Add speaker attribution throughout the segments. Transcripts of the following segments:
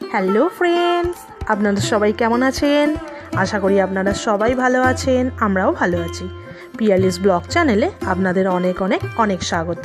Speaker 1: Hello friends আপনারা সবাই কেমন আছেন? আশা করি আপনারা সবাই ভালো আছেন, আমরাও ভালো আছি। পিয়ালিস ব্লগ চ্যানেলে আপনাদের অনেক অনেক অনেক স্বাগত।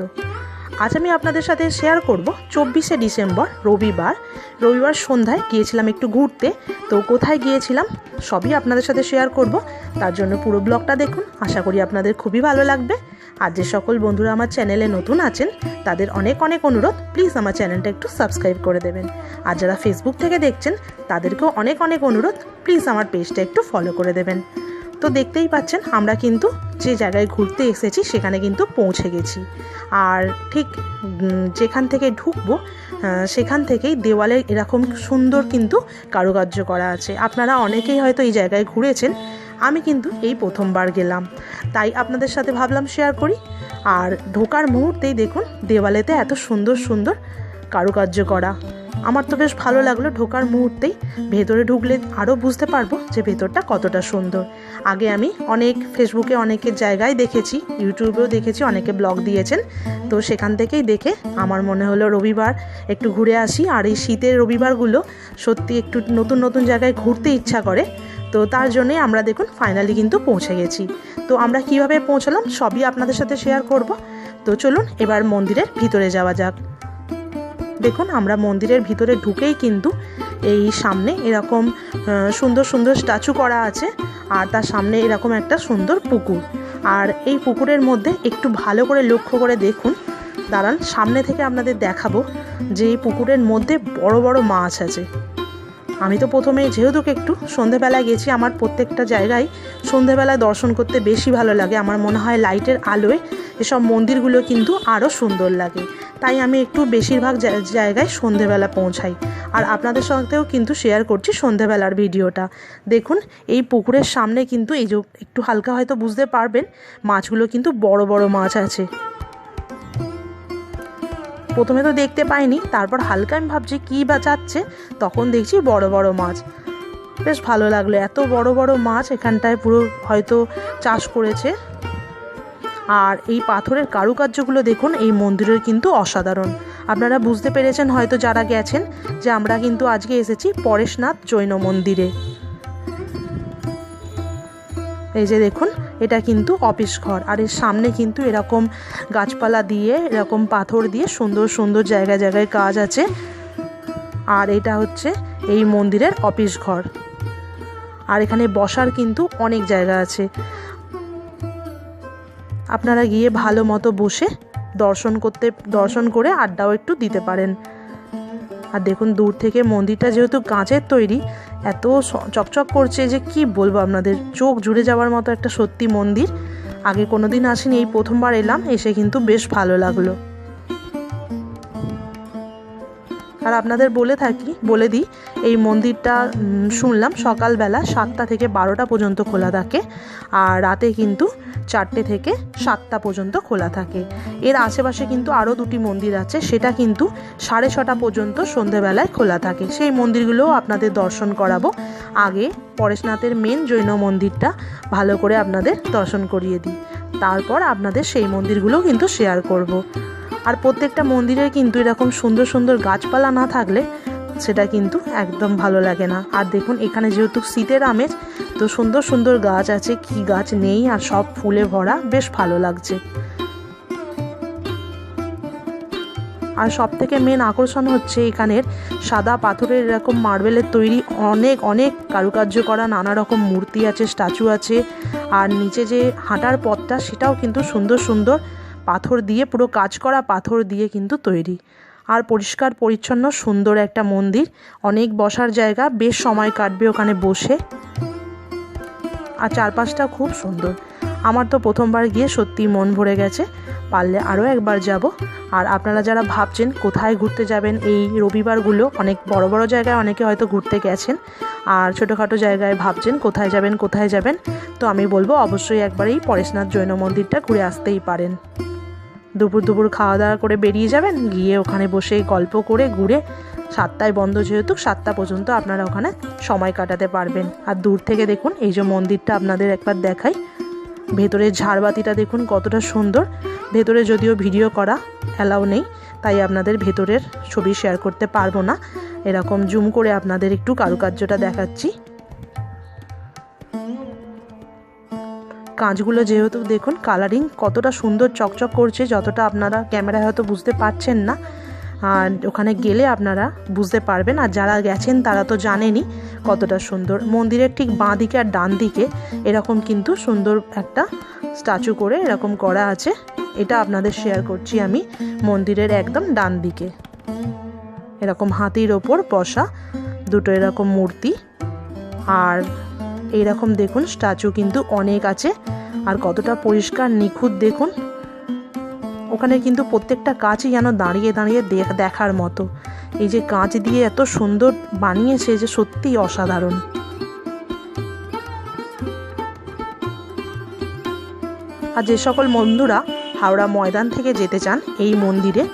Speaker 1: আজ আমি আপনাদের সাথে শেয়ার করব চব্বিশে ডিসেম্বর, রবিবার। রবিবার সন্ধ্যায় গিয়েছিলাম একটু ঘুরতে, তো কোথায় গিয়েছিলাম সবই আপনাদের সাথে শেয়ার করব। তার জন্য পুরো ব্লগটা দেখুন, আশা করি আপনাদের খুবই ভালো লাগবে। আর যে সকল বন্ধুরা আমার চ্যানেলে নতুন আছেন, তাদের অনেক অনেক অনুরোধ প্লিজ আমার চ্যানেলটা একটু সাবস্ক্রাইব করে দেবেন। আর যারা ফেসবুক থেকে দেখছেন, তাদেরকেও অনেক অনেক অনুরোধ প্লিজ আমার পেজটা একটু ফলো করে দেবেন। তো দেখতেই পাচ্ছেন, আমরা কিন্তু যে জায়গায় ঘুরতে এসেছি, সেখানে কিন্তু পৌঁছে গেছি। আর ঠিক যেখান থেকে ঢুকবো সেখান থেকেই দেওয়ালে এরকম সুন্দর কিন্তু কারুকার্য করা আছে। আপনারা অনেকেই হয়তো এই জায়গায় ঘুরেছেন আমি কিন্তু এই প্রথমবার গেলাম। তাই আপনাদের সাথে ভাবলাম শেয়ার করি। আর ঢোকার মুহূর্তেই দেখুন, দেওয়ালেতে এত সুন্দর সুন্দর কারুকার্য করা। আমার তো বেশ ভালো লাগল ঢোকার মুহূর্তেই। ভেতরে ঢুকলে আরও বুঝতে পারব যে ভেতরটা কতটা সুন্দর। আগে আমি অনেক ফেসবুকে অনেকের জায়গায় দেখেছি ইউটিউবেও দেখেছি, অনেকে ব্লগ দিয়েছেন। তো সেখান থেকেই দেখে আমার মনে হলো রবিবার, একটু ঘুরে আসি। আর এই শীতের রবিবারগুলো সত্যি একটু নতুন নতুন জায়গায় ঘুরতে ইচ্ছা করে। তো তার জন্যই আমরা দেখুন ফাইনালি কিন্তু পৌঁছে গেছি। তো আমরা কীভাবে পৌঁছালাম সবই আপনাদের সাথে শেয়ার করব। তো চলুন এবার মন্দিরের ভিতরে যাওয়া যাক। দেখুন আমরা মন্দিরের ভিতরে ঢুকেই কিন্তু এই সামনে এরকম সুন্দর সুন্দর স্ট্যাচু করা আছে আর তার সামনে এরকম একটা সুন্দর পুকুর। আর এই পুকুরের মধ্যে একটু ভালো করে লক্ষ্য করে দেখুন। দাঁড়ান, সামনে থেকে আপনাদের দেখাবো যে এই পুকুরের মধ্যে বড় বড় মাছ আছে। আমি তো প্রথমে যেহেতু একটু সন্ধেবেলায় গেছি, আমার প্রত্যেকটা জায়গায় সন্ধেবেলায় দর্শন করতে বেশি ভালো লাগে। আমার মনে হয় লাইটের আলোয় এসব মন্দিরগুলো কিন্তু আরও সুন্দর লাগে। তাই আমি একটু বেশিরভাগ জায়গায় সন্ধেবেলা পৌঁছাই। আর আপনাদের সঙ্গেও কিন্তু শেয়ার করছি সন্ধেবেলার ভিডিওটা। দেখুন, এই পুকুরের সামনে কিন্তু এই যে, একটু হালকা হয়তো বুঝতে পারবেন, মাছগুলো কিন্তু বড় বড় মাছ আছে। প্রথমে তো দেখতে পাইনি, তারপর হালকা আমি ভাবছি কী বা যাচ্ছে, তখন দেখছি বড় বড় মাছ। বেশ ভালো লাগল, এত বড় বড় মাছ এখানটায় পুরো হয়তো চাষ করেছে। আর এই পাথরের কারুকার্যগুলো দেখুন, এই মন্দিরের কিন্তু অসাধারণ। আপনারা বুঝতে পেরেছেন হয়তো যারা গেছেন যে আমরা কিন্তু আজকে এসেছি পরেশনাথ জৈন মন্দিরে। এই যে দেখুন এটা কিন্তু অফিস ঘর। আর এর সামনে কিন্তু এরকম গাছপালা দিয়ে, এরকম পাথর দিয়ে সুন্দর সুন্দর জায়গায় জায়গায় কাজ আছে। আর এটা হচ্ছে এই মন্দিরের অফিস ঘর। আর এখানে বসার কিন্তু অনেক জায়গা আছে। আপনারা গিয়ে ভালো মতো বসে দর্শন করতে, দর্শন করে আড্ডাও একটু দিতে পারেন। আর দেখুন, দূর থেকে মন্দিরটা যেহেতু কাঁচের তৈরি এত চকচক করছে যে কি বলব আপনাদের? চোখ জুড়ে যাওয়ার মতো একটা সত্যি মন্দির। আগে কোনোদিন আসিনি, এই প্রথমবার এলাম, এসে কিন্তু বেশ ভালো লাগল। আর আপনাদের বলে থাকি, বলে দিই, এই মন্দিরটা শুনলাম সকালবেলা সাতটা থেকে বারোটা পর্যন্ত খোলা থাকে আর রাতে কিন্তু চারটে থেকে সাতটা পর্যন্ত খোলা থাকে। এর আশেপাশে কিন্তু আরও দুটি মন্দির আছে, সেটা কিন্তু সাড়ে ছটা পর্যন্ত সন্ধেবেলায় খোলা থাকে। সেই মন্দিরগুলোও আপনাদের দর্শন করাবো। আগে পরেশনাথের মেন জৈন মন্দিরটা ভালো করে আপনাদের দর্শন করিয়ে দিই। তারপর আপনাদের সেই মন্দিরগুলো কিন্তু শেয়ার করব। আর প্রত্যেকটা মন্দিরের কিন্তু এরকম সুন্দর সুন্দর গাছপালা না থাকলে সেটা কিন্তু একদম ভালো লাগে না। আর দেখুন, এখানে যেহেতু শীতের আমেজ, তো সুন্দর সুন্দর গাছ আছে, কি গাছ নেই, আর সব ফুলে ভরা, বেশ ভালো লাগছে। আর সব থেকে মেন আকর্ষণ হচ্ছে এখানের সাদা পাথরের এরকম মার্বেলের তৈরি অনেক অনেক কারুকার্য করা, নানা রকম মূর্তি আছে স্ট্যাচু আছে, আর নিচে যে হাঁটার পথটা, সেটাও কিন্তু সুন্দর সুন্দর পাথর দিয়ে, পুরো কাজ করা পাথর দিয়ে কিন্তু তৈরি। আর পরিষ্কার, পরিচ্ছন্ন, সুন্দর একটা মন্দির। অনেক বসার জায়গা, বেশ সময় কাটবে ওখানে বসে। আর চারপাশটা খুব সুন্দর। আমার তো প্রথমবার গিয়ে সত্যি মন ভরে গেছে। পারলে আরও একবার যাব। আর আপনারা যারা ভাবছেন কোথায় ঘুরতে যাবেন, এই রবিবারগুলো অনেক বড় বড় জায়গায় অনেকে হয়তো ঘুরতে গেছেন। আর ছোটোখাটো জায়গায় ভাবছেন কোথায় যাবেন কোথায় যাবেন। তো আমি বলব অবশ্যই একবার এই পরেশনাথ জৈন মন্দিরটা ঘুরে আসতেই পারেন। দুপুর দুপুর খাওয়া দাওয়া করে বেরিয়ে যাবেন, গিয়ে ওখানে বসে গল্প করে ঘুরে সাতটায় বন্ধ যেহেতু, সাতটা পর্যন্ত আপনারা ওখানে সময় কাটাতে পারবেন। আর দূর থেকে দেখুন, এই যে মন্দিরটা আপনাদের একবার দেখাই। ভেতরের ঝাড়বাতিটা দেখুন কতটা সুন্দর। ভেতরে যদিও ভিডিও করা অ্যালাউ নেই, তাই আপনাদের ভেতরের ছবি শেয়ার করতে পারব না। এরকম জুম করে আপনাদের একটু কারুকার্যটা দেখাচ্ছি। কাঁচগুলো যেহেতু দেখুন কালারিং কতটা সুন্দর চকচক করছে, যতটা আপনারা ক্যামেরায় হয়তো বুঝতে পারছেন না। আর ওখানে গেলে আপনারা বুঝতে পারবেন। আর যারা গেছেন তারা তো জানেনই কতটা সুন্দর। মন্দিরের ঠিক বাঁ দিকে আর ডান দিকে এরকম কিন্তু সুন্দর একটা স্ট্যাচু করে এরকম করা আছে। এটা আপনাদের শেয়ার করছি আমি মন্দিরের একদম ডান দিকে এরকম হাতির ওপর বসা দুটো এরকম মূর্তি। আর এইরকম দেখুন স্ট্যাচু কিন্তু অনেক আছে। আর কতটা পরিষ্কার, নিখুঁত দেখুন। ওখানে কিন্তু প্রত্যেকটা কাজই যেন দাঁড়িয়ে দাঁড়িয়ে দেখার মতো। এই যে কাঁচ দিয়ে এত সুন্দর বানিয়েছে যে সত্যিই অসাধারণ। আর যে সকল বন্ধুরা হাওড়া ময়দান থেকে যেতে চান, এই মন্দিরে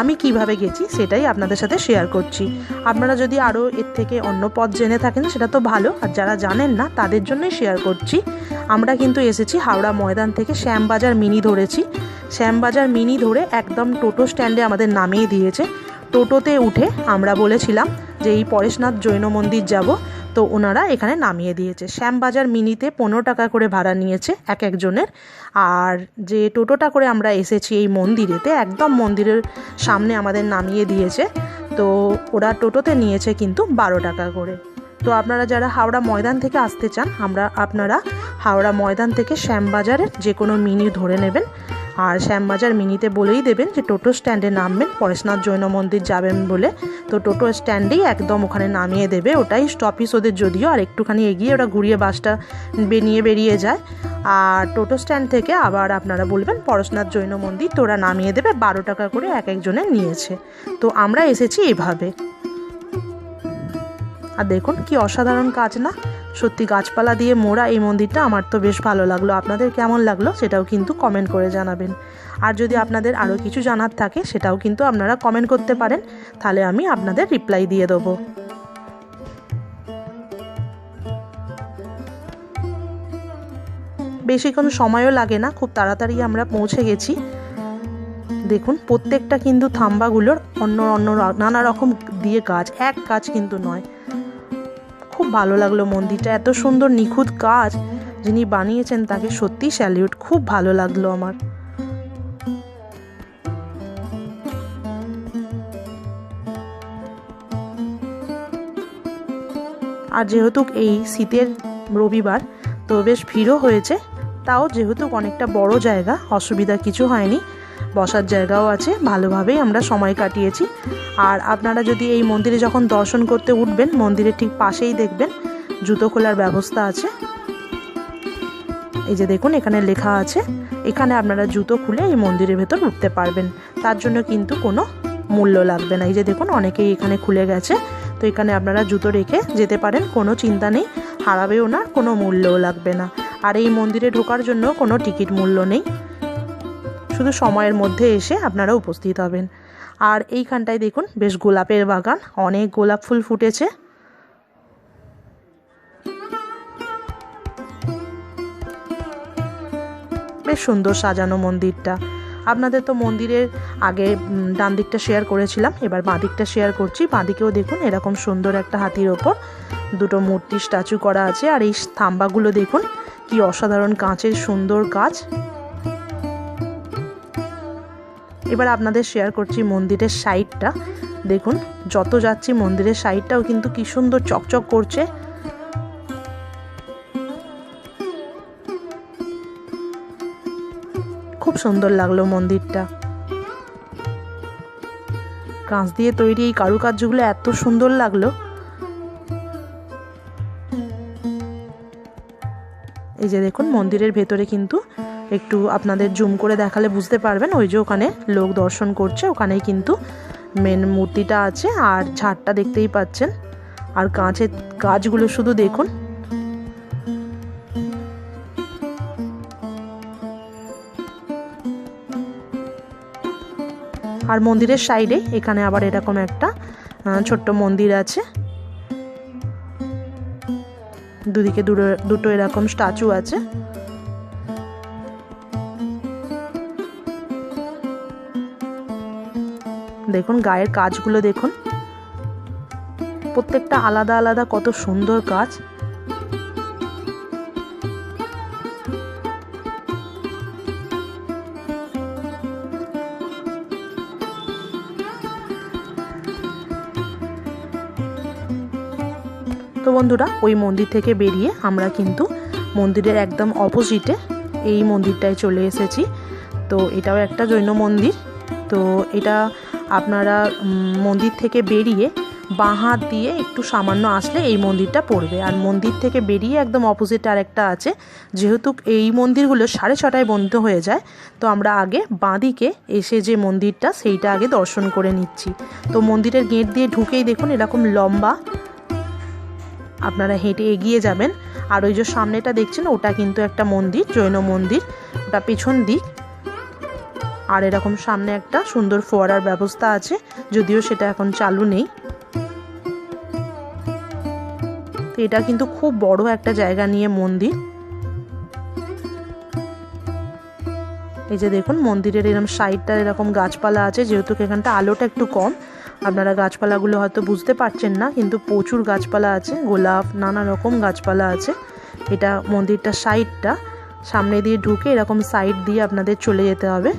Speaker 1: আমি কীভাবে গেছি সেটাই আপনাদের সাথে শেয়ার করছি। আপনারা যদি আরও এর থেকে অন্য পথ জেনে থাকেন, সেটা তো ভালো। আর যারা জানেন না, তাদের জন্যই শেয়ার করছি। আমরা কিন্তু এসেছি হাওড়া ময়দান থেকে শ্যামবাজার মিনি ধরেছি। শ্যামবাজার মিনি ধরে একদম টোটো স্ট্যান্ডে আমাদের নামিয়ে দিয়েছে। টোটোতে উঠে আমরা বলেছিলাম যে এই পরেশনাথ জৈন মন্দির যাব, তো ওনারা এখানে নামিয়ে দিয়েছে। শ্যামবাজার মিনিতে পনেরো টাকা করে ভাড়া নিয়েছে এক একজনের। আর যে টোটোটা করে আমরা এসেছি এই মন্দিরেতে, একদম মন্দিরের সামনে আমাদের নামিয়ে দিয়েছে। তো ওরা টোটোতে নিয়েছে কিন্তু বারো টাকা করে। তো আপনারা যারা হাওড়া ময়দান থেকে আসতে চান, আমরা আপনারা হাওড়া ময়দান থেকে শ্যামবাজারের যে কোনো মিনি ধরে নেবেন। আর শ্যামবাজার মিনিতে বলেই দেবেন যে টোটো স্ট্যান্ডে নামবেন, পরেশনাথ জৈন মন্দির যাবেন বলে। তো টোটো স্ট্যান্ডেই একদম ওখানে নামিয়ে দেবে, ওটাই স্টপিস ওদের যদিও, আর একটুখানি এগিয়ে ওরা ঘুরিয়ে বাসটা বেরিয়ে বেরিয়ে যায়। আর টোটো স্ট্যান্ড থেকে আবার আপনারা বলবেন, পরশনাথ জৈন মন্দির তো ওরা নামিয়ে দেবে, বারো টাকা করে এক একজনের নিয়েছে। তো আমরা এসেছি এভাবে। আর দেখুন কি অসাধারণ কাজ না? সত্যি গাছপালা দিয়ে মোড়া এই মন্দিরটা আমার তো বেশ ভালো লাগল। আপনাদের কেমন লাগল সেটাও কিন্তু কমেন্ট করে জানাবেন। আর যদি আপনাদের আরও কিছু জানার থাকে সেটাও কিন্তু আপনারা কমেন্ট করতে পারেন, তাহলে আমি আপনাদের রিপ্লাই দিয়ে দেবো। বেশিক্ষণ সময়ও লাগে না, খুব তাড়াতাড়ি আমরা পৌঁছে গেছি। দেখুন, প্রত্যেকটা কিন্তু থাম্বাগুলোর অন্য অন্য নানা রকম দিয়ে গাছ, এক গাছ কিন্তু নয়। খুব ভালো লাগল মন্দিরটা। এত সুন্দর, নিখুঁত কাজ যিনি বানিয়েছেন তাকে সত্যি স্যালিউট খুব ভালো লাগল আমার। আর যেহেতু এই শীতের রবিবার, তো বেশ ভিড়ও হয়েছে, তাও যেহেতু অনেকটা বড় জায়গা, অসুবিধা কিছু হয়নি। বসার জায়গাও আছে, ভালোভাবেই আমরা সময় কাটিয়েছি। আর আপনারা যদি এই মন্দিরে যখন দর্শন করতে উঠবেন, মন্দিরের ঠিক পাশেই দেখবেন, জুতো খোলার ব্যবস্থা আছে। এই যে দেখুন, এখানে লেখা আছে, এখানে আপনারা জুতো খুলে এই মন্দিরের ভেতর উঠতে পারবেন। তার জন্য কিন্তু কোনো মূল্য লাগবে না। এই যে দেখুন, অনেকেই এখানে খুলে গেছে, তো এখানে আপনারা জুতো রেখে যেতে পারেন, কোনো চিন্তা নেই, হারাবেও না, কোনো মূল্যও লাগবে না। আর এই মন্দিরে ঢোকার জন্য কোনো টিকিট মূল্য নেই। শুধু সময়ের মধ্যে এসে আপনারা উপস্থিত হবেন। আর এইখানটায় দেখুন, বেশ গোলাপের বাগান, অনেক গোলাপ ফুল ফুটেছে। বেশ সুন্দর সাজানো মন্দিরটা। আপনাদের তো মন্দিরের আগে ডান দিকটা শেয়ার করেছিলাম, এবার বাঁ দিকটা শেয়ার করছি। বাঁ দিকেও দেখুন, এরকম সুন্দর একটা হাতির ওপর দুটো মূর্তি স্ট্যাচু করা আছে। আর এই থাম্বাগুলো দেখুন, কি অসাধারণ কাঁচের সুন্দর কাজ এবার আপনাদের শেয়ার করছি মন্দিরের সাইডটা দেখুন, যত যাচ্ছি মন্দিরের সাইডটাও কিন্তু কি সুন্দর চকচক করছে। খুব সুন্দর লাগল মন্দিরটা। কাঁচ দিয়ে তৈরি এই কারুকার্যগুলো এত সুন্দর লাগল। এই যে দেখুন, মন্দিরের ভেতরে কিন্তু একটু আপনাদের জুম করে দেখালে বুঝতে পারবেন, ওই যে ওখানে লোক দর্শন করছে, ওখানেই কিন্তু মেন মূর্তিটা আছে, আর ঝাড়টা দেখতেই পাচ্ছেন। আর কাঁচের গাছগুলো শুধু দেখুন। আর মন্দিরের সাইডে, এখানে আবার এরকম একটা ছোট্ট মন্দির আছে। দুদিকে দুটো এরকম স্ট্যাচু আছে। দেখুন, গায়ের কাজগুলো দেখুন। প্রত্যেকটা আলাদা আলাদা কত সুন্দর কাজ। তো বন্ধুরা, ওই মন্দির থেকে বেরিয়ে আমরা কিন্তু মন্দিরের একদম অপোজিটে এই মন্দিরটায় চলে এসেছি। তো এটাও একটা জৈন মন্দির। তো এটা আপনারা মন্দির থেকে বেরিয়ে বাঁ হাত দিয়ে একটু সামান্য আসলে এই মন্দিরটা পড়বে। আর মন্দির থেকে বেরিয়ে একদম অপোজিট আরেকটা আছে। যেহেতু এই মন্দিরগুলো সাড়ে ছটায় বন্ধ হয়ে যায়, তো আমরা আগে বাঁদিকে এসে যে মন্দিরটা, সেইটা আগে দর্শন করে নিচ্ছি। তো মন্দিরের গেট দিয়ে ঢুকেই দেখুন এরকম লম্বা, আপনারা হেঁটে এগিয়ে যাবেন। আর ওই যে সামনেটা দেখছেন, ওটা কিন্তু একটা মন্দির, জৈন মন্দির। ওটা পেছন দিক। আর এরকম সামনে একটা সুন্দর ফোয়ারার ব্যবস্থা আছে, যদিও সেটা এখন চালু নেই। তো এটা কিন্তু খুব বড় একটা জায়গা নিয়ে মন্দির। এই যে দেখুন, মন্দিরের এরকম সাইডটা এরকম গাছপালা আছে, যেহেতু এখানটা আলোটা একটু কম। আপনারা গাছপালাগুলো হয়তো বুঝতে পারছেন না, কিন্তু প্রচুর গাছপালা আছে, গোলাপ, নানা রকম গাছপালা আছে। এটা মন্দিরটার সাইডটা, সামনে দিয়ে ঢুকে এরকম সাইড দিয়ে আপনাদের চলে যেতে হবে।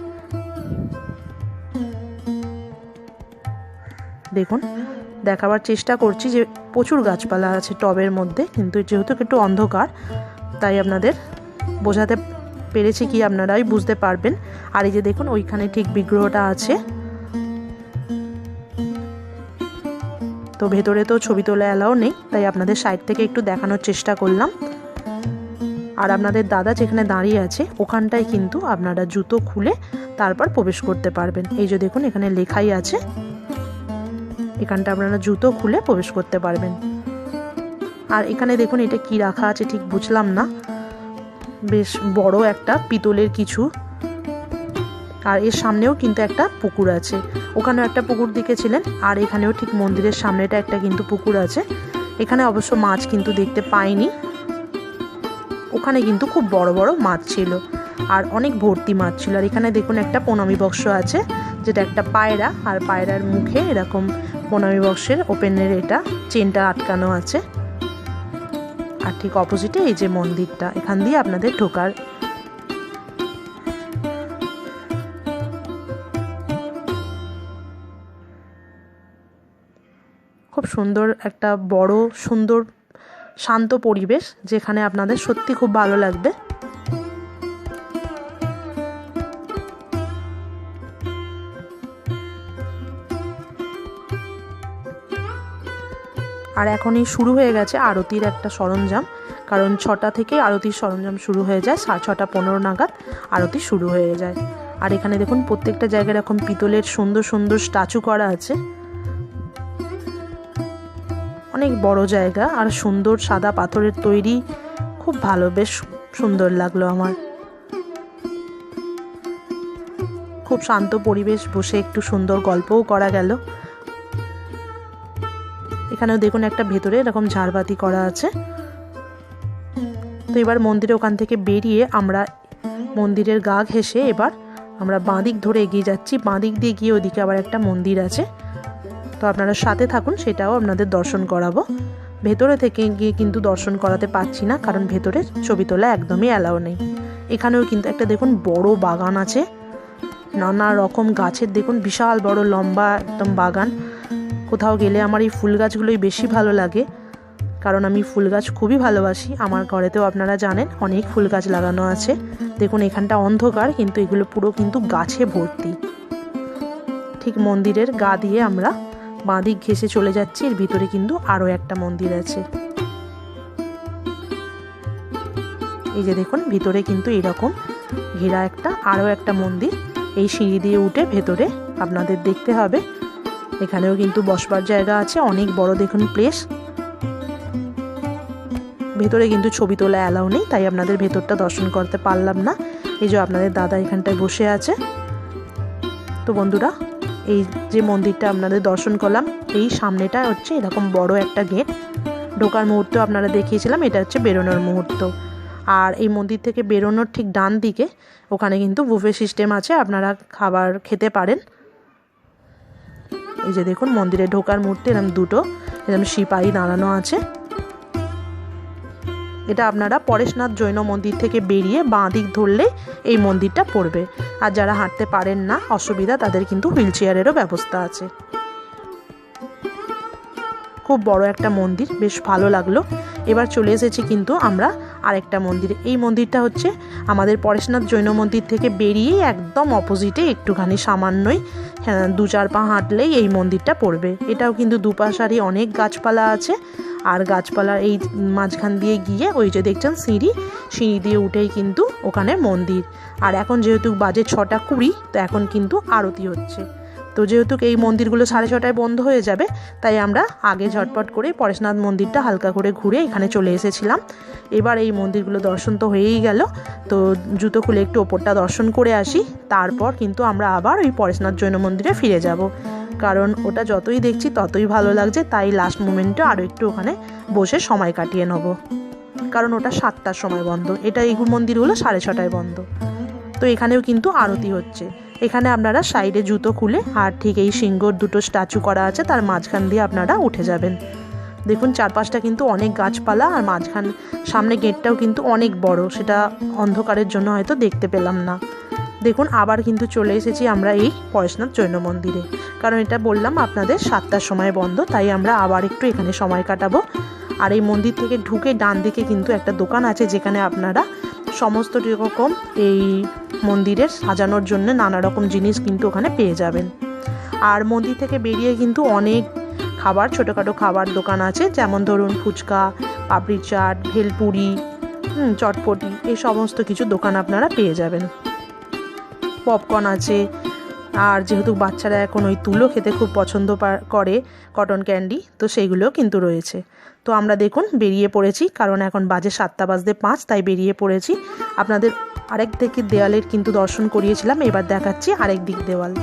Speaker 1: দেখুন, দেখাবার চেষ্টা করছি যে প্রচুর গাছপালা আছে টবের মধ্যে, কিন্তু যেহেতু একটু অন্ধকার, তাই আপনাদের বোঝাতে পেরেছি কি আপনারাই বুঝতে পারবেন। আর এই যে দেখুন, ওইখানে ঠিক বিগ্রহটা আছে। তো ভেতরে তো ছবি তোলা অ্যালাও নেই, তাই আপনাদের সাইড থেকে একটু দেখানোর চেষ্টা করলাম। আর আপনাদের দাদা যেখানে দাঁড়িয়ে আছে, ওখানটায় কিন্তু আপনারা জুতো খুলে তারপর প্রবেশ করতে পারবেন। এই যে দেখুন, এখানে লেখাই আছে। এখানটা আপনারা জুতো খুলে প্রবেশ করতে পারবেন। আর এখানে দেখুন এটা কি রাখা আছে, ঠিক বুঝলাম না। বেশ বড় একটা পিতলের কিছু। আর এর সামনেও কিন্তু একটা পুকুর আছে। ওখানেও একটা পুকুর দেখেছিলেন? আর এখানেও ঠিক মন্দিরের সামনেটা একটা কিন্তু পুকুর আছে। এখানে অবশ্য মাছ কিন্তু দেখতে পাইনি। ওখানে কিন্তু খুব বড় বড় মাছ ছিল। আর অনেক ভর্তি মাছ ছিল। আর এখানে দেখুন একটা প্রণামী বক্স আছে, যেটা একটা পায়রা। আর পায়রার মুখে এরকম প্রণামী বক্সের ওপেনের এটা চেনটা আটকানো আছে। আর ঠিক অপোজিটে এই যে মন্দিরটা, এখান দিয়ে আপনাদের ঢোকার। খুব সুন্দর একটা বড়, সুন্দর, শান্ত পরিবেশ, যেখানে আপনাদের সত্যি খুব ভালো লাগবে। আর এখনই শুরু হয়ে গেছে আরতির একটা সরঞ্জাম, কারণ ছটা থেকে আরতির সরঞ্জাম শুরু হয়ে যায়, সাড়ে ছটা, পনেরো নাগাদ আরতি শুরু হয়ে যায়। আর এখানে দেখুন, প্রত্যেকটা জায়গায় এরকম পিতলের সুন্দর সুন্দর স্ট্যাচু করা আছে। অনেক বড় জায়গা আর সুন্দর সাদা পাথরের তৈরি, খুব ভালো, বেশ সুন্দর লাগল আমার। খুব শান্ত পরিবেশ বসে একটু সুন্দর গল্পও করা গেল। এখানেও দেখুন একটা ভেতরে এরকম ঝাড়বাতি করা আছে। তো এবার মন্দিরে ওখান থেকে বেরিয়ে আমরা মন্দিরের গা ঘেসে এবার আমরা বাঁদিক ধরে এগিয়ে যাচ্ছি। বাঁদিক দিয়ে গিয়ে ওদিকে আবার একটা মন্দির আছে। তো আপনারা সাথে থাকুন, সেটাও আপনাদের দর্শন করাবো। ভেতরে থেকে গিয়ে কিন্তু দর্শন করাতে পারছি না, কারণ ভেতরে ছবি তোলা একদমই অ্যালাও নেই। এখানেও কিন্তু একটা দেখুন বড় বাগান আছে। নানা রকম গাছের দেখুন বিশাল বড় লম্বা একদম বাগান। কোথাও গেলে আমার এই ফুল গাছগুলোই বেশি ভালো লাগে। কারণ আমি ফুল গাছ খুবই ভালোবাসি। আমার ঘরেতেও আপনারা জানেন অনেক ফুল গাছ লাগানো আছে। দেখুন, এখানটা অন্ধকার, কিন্তু এগুলো পুরো কিন্তু গাছে ভর্তি। ঠিক মন্দিরের গা দিয়ে আমরা বাঁদিক ঘেসে চলে যাচ্ছি। এর ভিতরে কিন্তু আরও একটা মন্দির আছে। এই যে দেখুন, ভিতরে কিন্তু এরকম ঘেরা একটা, আরও একটা মন্দির। এই সিঁড়ি দিয়ে উঠে ভেতরে আপনাদের দেখতে হবে। এখানেও কিন্তু বসবার জায়গা আছে, অনেক বড় দেখুন প্লেস ভেতরে কিন্তু ছবি তোলা অ্যালাউ নেই, তাই আপনাদের ভেতরটা দর্শন করতে পারলাম না। এই যে আপনাদের দাদা এখানটায় বসে আছে। তো বন্ধুরা, এই যে মন্দিরটা আপনাদের দর্শন করলাম, এই সামনেটা হচ্ছে এরকম বড় একটা গেট ঢোকার মুহূর্ত আপনারা দেখিয়েছিলাম, এটা হচ্ছে বেরোনোর মুহূর্ত। আর এই মন্দির থেকে বেরোনোর ঠিক ডান দিকে, ওখানে কিন্তু বুফে সিস্টেম আছে, আপনারা খাবার খেতে পারেন। এই যে দেখুন, মন্দিরে ঢোকার মূর্তি, এরম দুটো এরকম সিপাহি দাঁড়ানো আছে। এটা আপনারা পরেশনাথ জৈন মন্দির থেকে বেরিয়ে বাঁ দিক ধরলে এই মন্দিরটা পড়বে। আর যারা হাঁটতে পারেন না, অসুবিধা, তাদের কিন্তু হুইল চেয়ারেরও ব্যবস্থা আছে। খুব বড় একটা মন্দির বেশ ভালো লাগল। এবার চলে এসেছি কিন্তু আমরা আরেকটা মন্দিরে। এই মন্দিরটা হচ্ছে আমাদের পরেশনাথ জৈন মন্দির থেকে বেরিয়ে একদম অপোজিটে একটুখানি সামান্যই হ্যাঁ, দু চার পা হাঁটলেই এই মন্দিরটা পড়বে। এটাও কিন্তু দুপাশারই অনেক গাছপালা আছে। আর গাছপালা এই মাঝখান দিয়ে গিয়ে ওই যে দেখছেন সিঁড়ি সিঁড়ি দিয়ে উঠেই কিন্তু ওখানে মন্দির। আর এখন যেহেতু বাজে ছটা কুড়ি তো এখন কিন্তু আরতি হচ্ছে। তো যেহেতু এই মন্দিরগুলো সাড়ে ছটায় বন্ধ হয়ে যাবে, তাই আমরা আগে ঝটপট করে পরেশনাথ মন্দিরটা হালকা করে ঘুরে এখানে চলে এসেছিলাম। এবার এই মন্দিরগুলো দর্শন তো হয়েই গেল। তো জুতো খুলে একটু ওপরটা দর্শন করে আসি, তারপর কিন্তু আমরা আবার ওই পরেশনাথ জৈন মন্দিরে ফিরে যাব। কারণ ওটা যতই দেখছি ততই ভালো লাগছে, তাই লাস্ট মোমেন্টে আরও একটু ওখানে বসে সময় কাটিয়ে নেব। কারণ ওটা সাতটার সময় বন্ধ, এটা এই মন্দিরগুলো সাড়ে ছটায় বন্ধ। তো এখানেও কিন্তু আরতি হচ্ছে। এখানে আপনারা সাইডে জুতো খুলে, আর ঠিক এই সিংহর দুটো স্ট্যাচু করা আছে, তার মাঝখান দিয়ে আপনারা উঠে যাবেন। দেখুন, চারপাশটা কিন্তু অনেক গাছপালা, আর মাঝখান, সামনে গেটটাও কিন্তু অনেক বড়, সেটা অন্ধকারের জন্য হয়তো দেখতে পেলাম না। দেখুন, আবার কিন্তু চলে এসেছি আমরা এই পরেশনাথ জৈন মন্দিরে। কারণ এটা বললাম, আপনাদের সাতটার সময় বন্ধ, তাই আমরা আবার একটু এখানে সময় কাটাবো। আর এই মন্দির থেকে ঢুকে ডান দিকে কিন্তু একটা দোকান আছে, যেখানে আপনারা সমস্ত রকম এই মন্দিরের সাজানোর জন্য নানা রকম জিনিস কিন্তু ওখানে পেয়ে যাবেন। আর মন্দির থেকে বেরিয়ে কিন্তু অনেক খাবার, ছোটোখাটো খাবার দোকান আছে, যেমন ধরুন ফুচকা, পাপড়ি চাট, ভেলপুরি চটপটি, এই সমস্ত কিছু দোকান আপনারা পেয়ে যাবেন। পপকর্ন আছে আর যেহেতু বাচ্চারা এখন ওই তুলো খেতে খুব পছন্দ করে কটন ক্যান্ডি তো সেইগুলোও কিন্তু রয়েছে। তো আমরা দেখুন বেরিয়ে পড়েছি, কারণ এখন বাজে সাতটা বাজতে পাঁচ, তাই বেরিয়ে পড়েছি। আপনাদের আরেক দিকের দেওয়ালের কিন্তু দর্শন করিয়েছিলাম, এবার দেখাচ্ছি আরেক দিক দেওয়াল।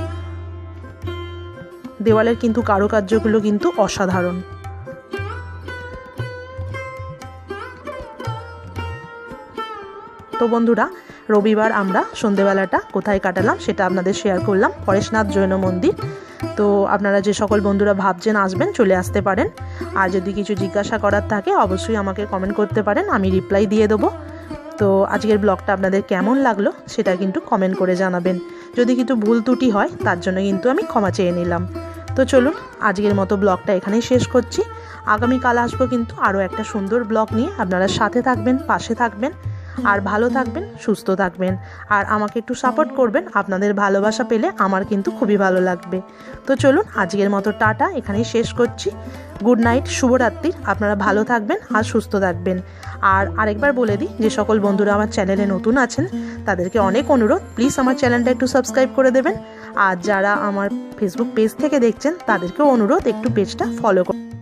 Speaker 1: দেওয়ালের কিন্তু কারুকার্যগুলো কিন্তু অসাধারণ। তো বন্ধুরা রবিবার আমরা সন্ধেবেলাটা কোথায় কাটালাম সেটা আপনাদের শেয়ার করলাম। পরেশনাথ জৈন মন্দির। তো আপনারা যে সকল বন্ধুরা ভাবছেন আসবেন, চলে আসতে পারেন। আর যদি কিছু জিজ্ঞাসা করার থাকে, অবশ্যই আমাকে কমেন্ট করতে পারেন, আমি রিপ্লাই দিয়ে দেবো। তো আজকের ব্লগটা আপনাদের কেমন লাগল সেটা কিন্তু কমেন্ট করে জানাবেন। যদি কিছু ভুল ত্রুটি হয়, তার জন্য কিন্তু আমি ক্ষমা চেয়ে নিলাম। তো চলুন, আজকের মতো ব্লগটা এখানেই শেষ করছি। আগামীকাল আসব কিন্তু আরও একটা সুন্দর ব্লগ নিয়ে। আপনারা সাথে থাকবেন, পাশে থাকবেন। আর ভালো থাকবেন, সুস্থ থাকবেন। আর আমাকে একটু সাপোর্ট করবেন, আপনাদের ভালোবাসা পেলে আমার কিন্তু খুবই ভালো লাগবে। তো চলুন, আজকের মতো টাটা, এখানেই শেষ করছি। গুড নাইট, শুভরাত্রি, আপনারা ভালো থাকবেন আর সুস্থ থাকবেন। আর আরেকবার বলে দিই, যে সকল বন্ধুরা আমার চ্যানেলে নতুন আছেন, তাদেরকে অনেক অনুরোধ প্লিজ আমার চ্যানেলটা একটু সাবস্ক্রাইব করে দেবেন। আর যারা আমার ফেসবুক পেজ থেকে দেখছেন, তাদেরকেও অনুরোধ, একটু পেজটা ফলো করুন